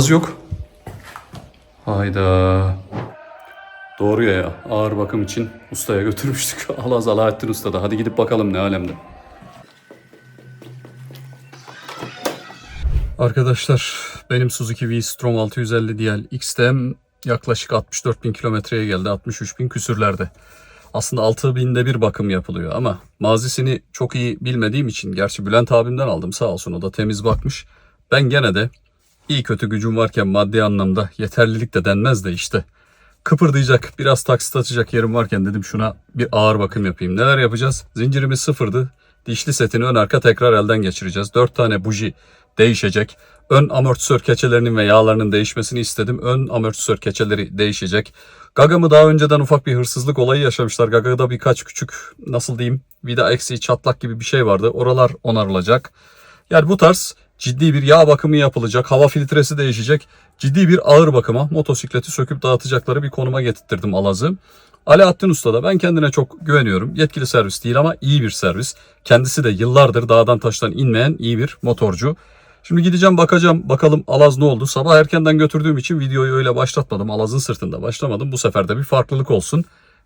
Alaz yok. Hayda. Doğru ya ya. Ağır bakım için ustaya götürmüştük. Alaz Alaaddin Usta'da. Hadi gidip bakalım ne alemde. Arkadaşlar benim Suzuki V-Strom 650 DL XTM yaklaşık 64 bin kilometreye geldi. 63 bin küsürlerde. Aslında 6 binde bir bakım yapılıyor ama mazisini çok iyi bilmediğim için gerçi Bülent abimden aldım sağ olsun o da temiz bakmış. Ben gene de iyi kötü gücüm varken maddi anlamda yeterlilik de denmez de işte kıpırdayacak biraz taksit atacak yerim varken dedim şuna bir ağır bakım yapayım. Neler yapacağız? Zincirimiz sıfırdı. Dişli setini ön arka tekrar elden geçireceğiz. 4 tane buji değişecek. Ön amortisör keçelerinin ve yağlarının değişmesini istedim. Ön amortisör keçeleri değişecek. Gaga'mı daha önceden ufak bir hırsızlık olayı yaşamışlar. Gaga'da birkaç küçük nasıl diyeyim vida eksiği çatlak gibi bir şey vardı. Oralar onarılacak. Yani bu tarz ciddi bir yağ bakımı yapılacak. Hava filtresi değişecek. Ciddi bir ağır bakıma motosikleti söküp dağıtacakları bir konuma getirttirdim Alaz'ı. Alaaddin Usta da ben kendine çok güveniyorum. Yetkili servis değil ama iyi bir servis. Kendisi de yıllardır dağdan taştan inmeyen iyi bir motorcu. Şimdi gideceğim bakacağım bakalım Alaz ne oldu. Sabah erkenden götürdüğüm için videoyu öyle başlatmadım. Alaz'ın sırtında başlamadım. Bu sefer de bir farklılık olsun.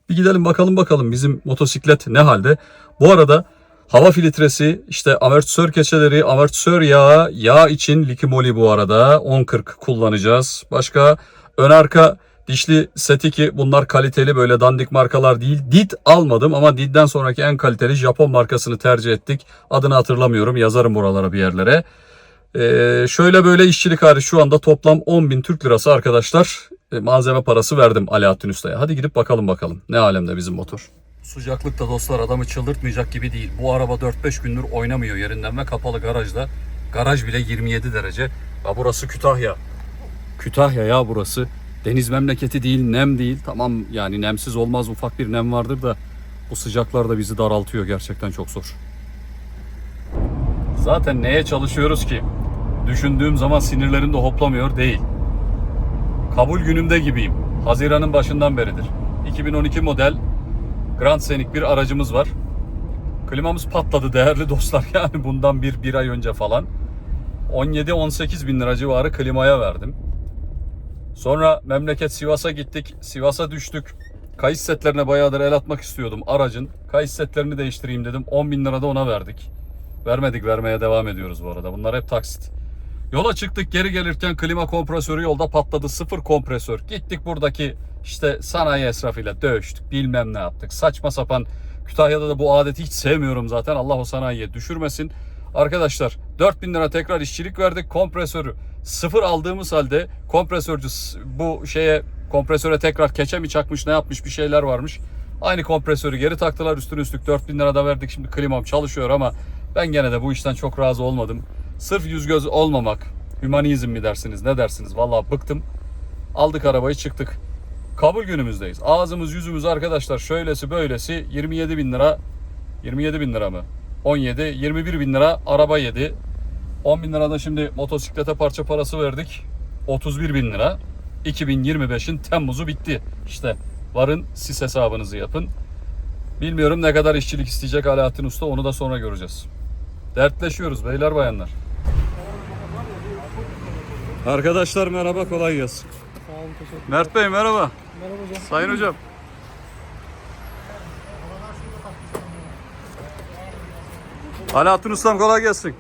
Bir gidelim bakalım bakalım bizim motosiklet ne halde. Bu arada hava filtresi, işte amortisör keçeleri, amortisör yağı, yağ için Likimoli bu arada 1040 kullanacağız. Başka ön arka dişli seti ki bunlar kaliteli böyle dandik markalar değil. Did almadım ama Did'den sonraki en kaliteli Japon markasını tercih ettik. Adını hatırlamıyorum yazarım buralara bir yerlere. Ee, şöyle böyle işçilik hariç şu anda toplam 10 bin Türk lirası arkadaşlar e, malzeme parası verdim Alaaddin Usta'ya. Hadi gidip bakalım bakalım ne alemde bizim motor. Sıcaklıkta dostlar adamı çıldırtmayacak gibi değil. Bu araba 4-5 gündür oynamıyor yerinden ve kapalı garajda. Garaj bile 27 derece. Ya burası Kütahya. Kütahya ya burası. Deniz memleketi değil, nem değil. Tamam yani nemsiz olmaz ufak bir nem vardır da bu sıcaklar da bizi daraltıyor gerçekten çok zor. Zaten neye çalışıyoruz ki? Düşündüğüm zaman sinirlerim de hoplamıyor değil. Kabul günümde gibiyim. Haziran'ın başından beridir. 2012 model Grand Scenic bir aracımız var. Klimamız patladı değerli dostlar yani bundan bir, bir ay önce falan. 17-18 bin lira civarı klimaya verdim. Sonra memleket Sivas'a gittik. Sivas'a düştük. Kayıt setlerine bayağıdır el atmak istiyordum aracın. Kayıt setlerini değiştireyim dedim. 10 bin lira da ona verdik. Vermedik vermeye devam ediyoruz bu arada. Bunlar hep taksit. Yola çıktık geri gelirken klima kompresörü yolda patladı. Sıfır kompresör. Gittik buradaki işte sanayi esrafıyla dövüştük. Bilmem ne yaptık. Saçma sapan. Kütahya'da da bu adeti hiç sevmiyorum zaten. Allah o sanayiye düşürmesin. Arkadaşlar 4000 lira tekrar işçilik verdik. Kompresörü sıfır aldığımız halde kompresörcü bu şeye kompresöre tekrar keçe mi çakmış ne yapmış bir şeyler varmış. Aynı kompresörü geri taktılar üstüne üstlük 4000 lira da verdik. Şimdi klimam çalışıyor ama ben gene de bu işten çok razı olmadım. Sırf yüz göz olmamak, hümanizm mi dersiniz ne dersiniz vallahi bıktım. Aldık arabayı çıktık. Kabul günümüzdeyiz. Ağzımız yüzümüz arkadaşlar şöylesi böylesi 27 bin lira 27 bin lira mı? 17, 21 bin lira araba yedi. 10 bin lira da şimdi motosiklete parça parası verdik. 31 bin lira. 2025'in Temmuz'u bitti. İşte varın siz hesabınızı yapın. Bilmiyorum ne kadar işçilik isteyecek Alaaddin Usta onu da sonra göreceğiz. Dertleşiyoruz beyler bayanlar. Arkadaşlar merhaba kolay gelsin. Sağ olun teşekkür Mert Bey merhaba. Merhaba hocam. Sayın hocam. Alaaddin Ustam kolay gelsin.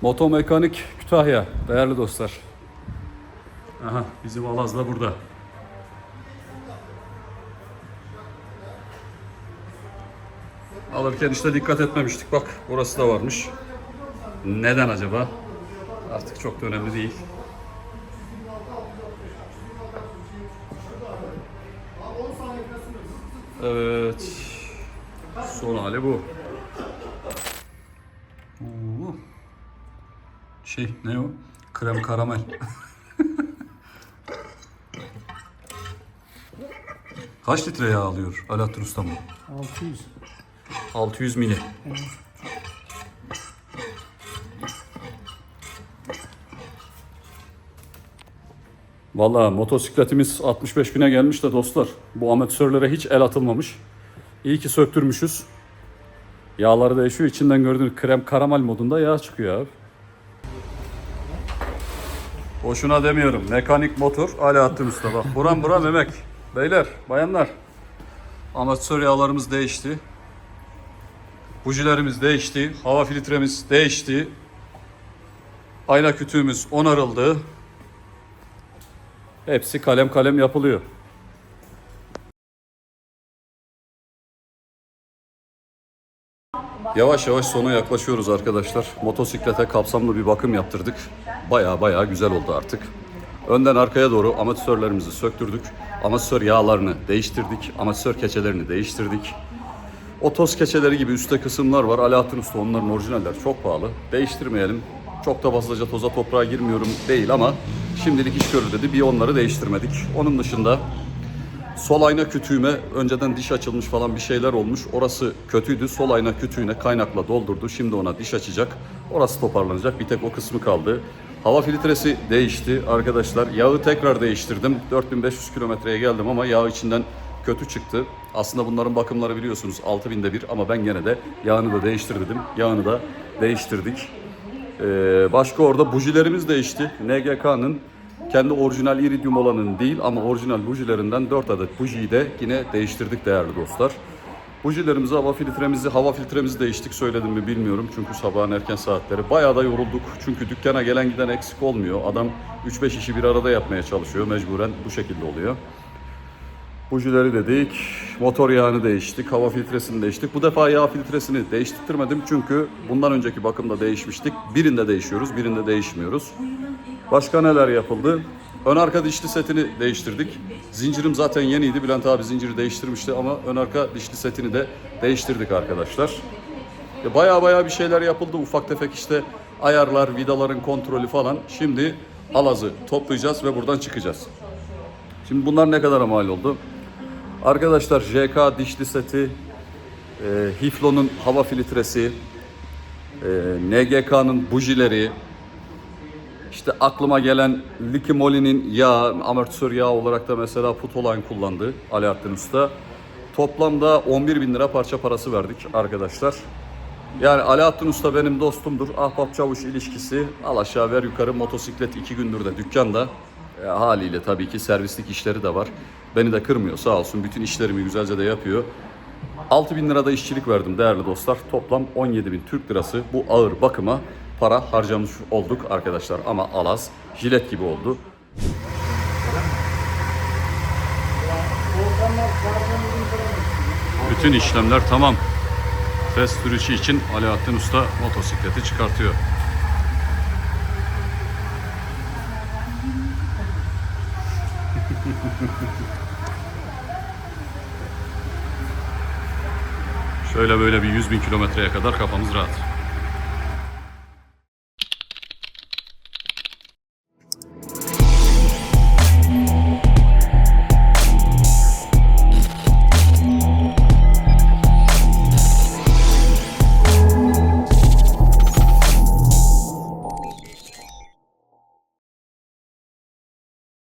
Moto Mekanik Kütahya değerli dostlar. Aha bizim Alaz da burada. Alırken işte dikkat etmemiştik. Bak burası da varmış. Neden acaba? Artık çok da önemli değil. Evet. Son hali bu. Oo. Şey ne o? Krem karamel. Kaç litre yağ alıyor Alaaddin Usta bu? 600. 600 mili. Valla motosikletimiz 65 bine gelmiş de dostlar. Bu amatörlere hiç el atılmamış. İyi ki söktürmüşüz. Yağları değişiyor. İçinden gördüğünüz krem karamel modunda yağ çıkıyor abi. Boşuna demiyorum. Mekanik motor Alaaddin Usta bak. Buram buram emek. Beyler, bayanlar. Amatör yağlarımız değişti. Bujilerimiz değişti. Hava filtremiz değişti. Ayna kütüğümüz onarıldı. Hepsi kalem kalem yapılıyor. Yavaş yavaş sona yaklaşıyoruz arkadaşlar. Motosiklete kapsamlı bir bakım yaptırdık. Baya baya güzel oldu artık. Önden arkaya doğru amatörlerimizi söktürdük. Amatör yağlarını değiştirdik. Amatör keçelerini değiştirdik. O toz keçeleri gibi üstte kısımlar var. Alaaddin Usta onların orijinaller çok pahalı. Değiştirmeyelim. Çok da fazlaca toza toprağa girmiyorum değil ama şimdilik iş görür dedi. Bir onları değiştirmedik. Onun dışında Sol ayna kütüğüme önceden diş açılmış falan bir şeyler olmuş. Orası kötüydü. Sol ayna kütüğüne kaynakla doldurdu. Şimdi ona diş açacak. Orası toparlanacak. Bir tek o kısmı kaldı. Hava filtresi değişti arkadaşlar. Yağı tekrar değiştirdim. 4500 kilometreye geldim ama yağ içinden kötü çıktı. Aslında bunların bakımları biliyorsunuz 6000'de bir ama ben gene de yağını da değiştir dedim. Yağını da değiştirdik. Ee, başka orada bujilerimiz değişti. NGK'nın kendi orijinal iridium olanın değil ama orijinal bujilerinden 4 adet bujiyi de yine değiştirdik değerli dostlar. Bujilerimizi, hava filtremizi, hava filtremizi değiştik söyledim mi bilmiyorum. Çünkü sabahın erken saatleri bayağı da yorulduk. Çünkü dükkana gelen giden eksik olmuyor. Adam 3-5 işi bir arada yapmaya çalışıyor. Mecburen bu şekilde oluyor. Bujileri dedik, motor yağını değiştik, hava filtresini değiştik. Bu defa yağ filtresini değiştirmedim çünkü bundan önceki bakımda değişmiştik. Birinde değişiyoruz, birinde değişmiyoruz. Başka neler yapıldı? Ön arka dişli setini değiştirdik. Zincirim zaten yeniydi. Bülent abi zinciri değiştirmişti ama ön arka dişli setini de değiştirdik arkadaşlar. Ya Baya baya bir şeyler yapıldı. Ufak tefek işte ayarlar, vidaların kontrolü falan. Şimdi alazı toplayacağız ve buradan çıkacağız. Şimdi bunlar ne kadar mal oldu? Arkadaşlar JK dişli seti, e, Hiflo'nun hava filtresi, e, NGK'nın bujileri, işte aklıma gelen Likimoli'nin yağı, amortisör yağı olarak da mesela Putoline kullandı Alaaddin Usta. Toplamda 11 bin lira parça parası verdik arkadaşlar. Yani Alaaddin Usta benim dostumdur. Ahbap çavuş ilişkisi al aşağı ver yukarı motosiklet iki gündür de dükkanda. E, haliyle tabii ki servislik işleri de var. Beni de kırmıyor sağ olsun. Bütün işlerimi güzelce de yapıyor. 6 bin lirada işçilik verdim değerli dostlar. Toplam 17 bin Türk lirası bu ağır bakıma para harcamış olduk arkadaşlar. Ama alaz jilet gibi oldu. Bütün işlemler tamam. Test sürüşü için Alaaddin Usta motosikleti çıkartıyor. Şöyle böyle bir 100 bin kilometreye kadar kafamız rahat.